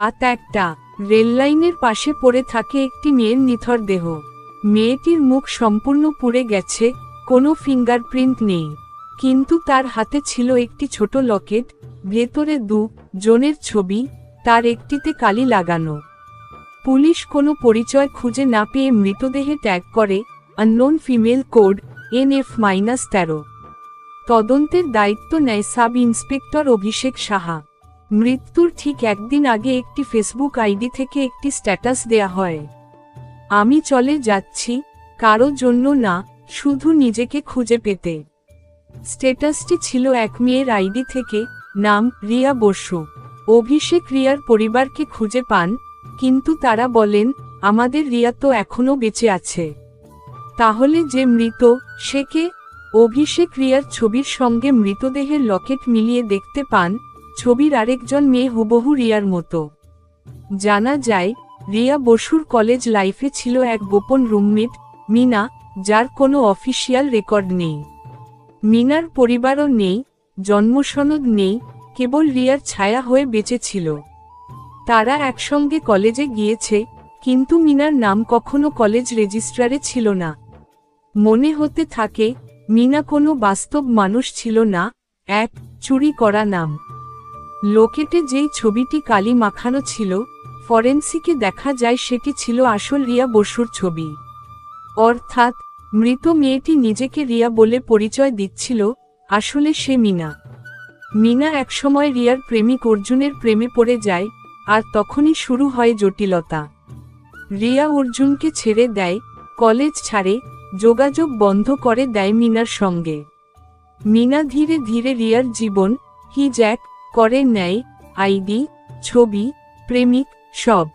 আত একটা। রেললাইনের পাশে পড়ে থাকে একটি মেয়ের নিথর দেহ। মেয়েটির মুখ সম্পূর্ণ পুড়ে গেছে, কোনো ফিঙ্গারপ্রিন্ট নেই। কিন্তু তার হাতে ছিল একটি ছোট লকেট, ভেতরে দু জনের ছবি, তার একটিতে কালি লাগানো। পুলিশ কোনো পরিচয় খুঁজে না পেয়ে মৃতদেহে ট্যাগ করে, unknown female code, N F minus তেরো। তদন্তের দায়িত্ব নেয় সাব ইন্সপেক্টর অভিষেক সাহা। মৃত্যুর ঠিক একদিন আগে একটি ফেসবুক আইডি থেকে একটি স্ট্যাটাস দেয়া হয়। আমি চলে যাচ্ছি, কারও জন্য না, শুধু নিজেকে খুঁজে পেতে। স্ট্যাটাসটি ছিল এক মেয়ের আইডি থেকে, নাম রিয়া বসু। অভিষেক রিয়ার পরিবারকে খুঁজে পান, কিন্তু তারা বলেন, আমাদের রিয়া তো এখনও বেঁচে আছে। তাহলে যে মৃত, সে কে? অভিষেক রিয়ার ছবির সঙ্গে মৃতদেহের লকেট মিলিয়ে দেখতে পান ছবির আরেকজন মেয়ে হুবহু রিয়ার মতো। জানা যায়, রিয়া বসুর কলেজ লাইফে ছিল এক গোপন রুমমেট, মিনা, যার কোনো অফিসিয়াল রেকর্ড নেই। মিনার পরিবারও নেই, জন্মসনদ নেই, কেবল রিয়ার ছায়া হয়ে বেঁচেছিল তারা একসঙ্গে কলেজে গিয়েছে, কিন্তু মিনার নাম কখনো কলেজ রেজিস্ট্রারে ছিল না। মনে হতে থাকে, মিনা কোনো বাস্তব মানুষ ছিল না, এক চুরি করা নাম। লোকেটে যেই ছবিটি কালি মাখানো ছিল, ফরেন্সিকে দেখা যায় সেটি ছিল আসল রিয়া বসুর ছবি। অর্থাৎ, মৃত মেয়েটি নিজেকে রিয়া বলে পরিচয় দিচ্ছিল, আসলে সে মিনা। মিনা একসময় রিয়ার প্রেমিক অর্জুনের প্রেমে পড়ে যায়, আর তখনই শুরু হয় জটিলতা। রিয়া অর্জুনকে ছেড়ে দেয়, কলেজ ছাড়ে, যোগাযোগ বন্ধ করে দেয় মিনার সঙ্গে। মিনা ধীরে ধীরে রিয়ার জীবন হিজ্যাক করে নেয়, আইডি, ছবি, প্রেমিক, সব।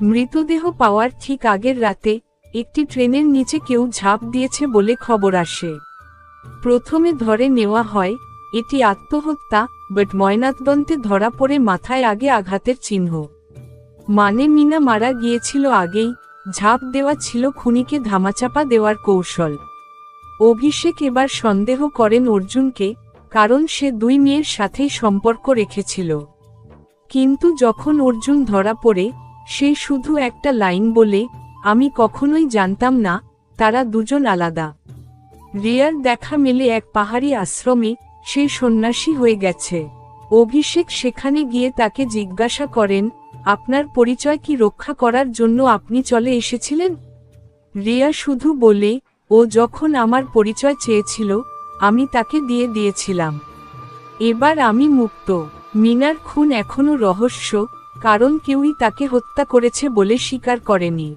মৃতদেহ পাওয়ার ঠিক আগের রাতে একটি ট্রেনের নিচে কেউ ঝাঁপ দিয়েছে বলে খবর আসে। প্রথমে ধরে নেওয়া হয়, এটি আত্মহত্যা, বাট ময়নাতদন্তে ধরা পড়ে মাথায় আগে আঘাতের চিহ্ন। মানে মিনা মারা গিয়েছিল আগেই, ঝাঁপ দেওয়া ছিল খুনিকে ধামাচাপা দেওয়ার কৌশল। অভিষেক এবার সন্দেহ করেন অর্জুনকে কারণ সে দুই মেয়ের সাথেই সম্পর্ক রেখেছিল। কিন্তু যখন অর্জুন ধরা পড়ে, সে শুধু একটা লাইন বলে, আমি কখনোই জানতাম না, তারা দুজন আলাদা। রিয়ার দেখা মেলে এক পাহাড়ি আশ্রমে, সে সন্ন্যাসী হয়ে গেছে। অভিষেক সেখানে গিয়ে তাকে জিজ্ঞাসা করেন, আপনার পরিচয় কি রক্ষা করার জন্য আপনি চলে এসেছিলেন? রিয়া শুধু বলে, ও যখন আমার পরিচয় চেয়েছিল আমি তাকে দিয়ে দিয়েছিলাম। এবার আমি মুক্ত। মিনার খুন এখনও রহস্য, কারণ কেউই তাকে হত্যা করেছে বলে স্বীকার করেনি।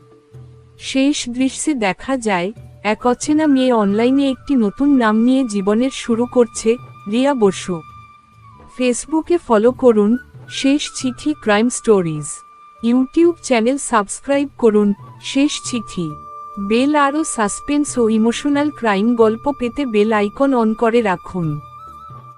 শেষ দৃশ্যে দেখা যায়, এক অচেনা মেয়ে অনলাইনে একটি নতুন নাম নিয়ে জীবনের শুরু করছে রিয়া বসু। ফেসবুকে ফলো করুন, শেষ চিঠি crime stories. YouTube channel subscribe করুন, শেষ চিঠি। বেল আরও সাসপেন্স ও ইমোশনাল ক্রাইম গল্প পেতে বেল আইকন অন করে রাখুন।